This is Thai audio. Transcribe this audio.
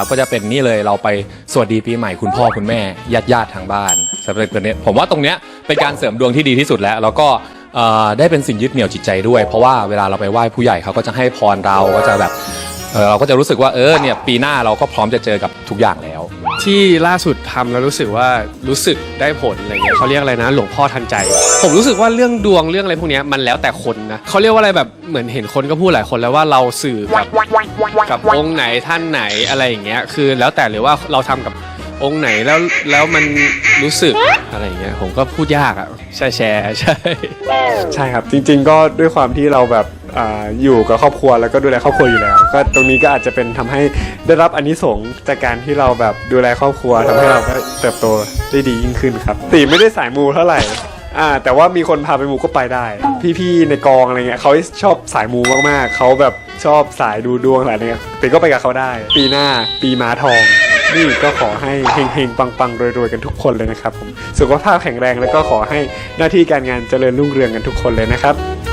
ครับก็จะเป็นนี่เลยเราไปสวัสดีปีใหม่คุณพ่อคุณแม่ญาติญาติทางบ้านสำหรับตัวเนี้ยผมว่าตรงเนี้ยเป็นการเสริมดวงที่ดีที่สุดแล้ว แล้วก็เอ่อได้เป็นสิ่งยึดเหนี่ยวจิตใจด้วย เพราะว่าเวลาเราไปไหว้ผู้ใหญ่เขาก็จะให้พรเราก็จะแบบเออเราก็จะรู้สึกว่าเออเนี่ยปีหน้าเราก็พร้อมจะเจอกับทุกอย่างแล้ว ที่ล่าสุดทำแล้วรู้สึกว่ารู้สึกได้ผลอะไรเงี้ยเขาเรียกอะไรนะ หลวงพ่อทันใจ ผมรู้สึกว่าเรื่องดวงเรื่องอะไรพวกเนี้ยมันแล้วแต่คนนะเขาเรียกว่าอะไรแบบเหมือนเห็นคนก็พูดหลายคนแล้วว่าเราสื่อกับ กับองค์ไหนท่านไหนอะไรอย่างเงี้ยคือแล้วแต่หรือว่าเราทำกับองค์ไหนแล้วแล้วมันรู้สึกอะไรอย่างเงี้ยผมก็พูดยากอะใช่แชร์ใช่ใช่ครับจริง ๆ ก็ด้วยความที่เราแบบอ่าอยู่กับครอบครัวแล้วก็ดูแลครอบครัวอยู่แล้ว ก็ตรงนี้ก็อาจจะเป็นทำให้ได้รับอานิสงส์จากการที่เราแบบดูแลครอบครัวทำให้เราก็เติบโตได้ดียิ่งขึ้นครับตีไม่ได้สายมูเท่าไหร่ อ่าแต่ว่ามีคนพาไปมูก็ไปได้ พี่ๆในกองอะไรเงี้ยเขาชอบสายมูมากๆเขาแบบชอบสายดูดวงอะไรเงี้ยตีก็ไปกับเขาได้ ปีหน้าปีม้าทอง นี่ก็ขอให้เฮงๆปังๆรวยๆกันทุกคนเลยนะครับผมสุขภาพแข็งแรงแล้วก็ขอให้หน้าที่การงานเจริญรุ่งเรืองกันทุกคนเลยนะครับ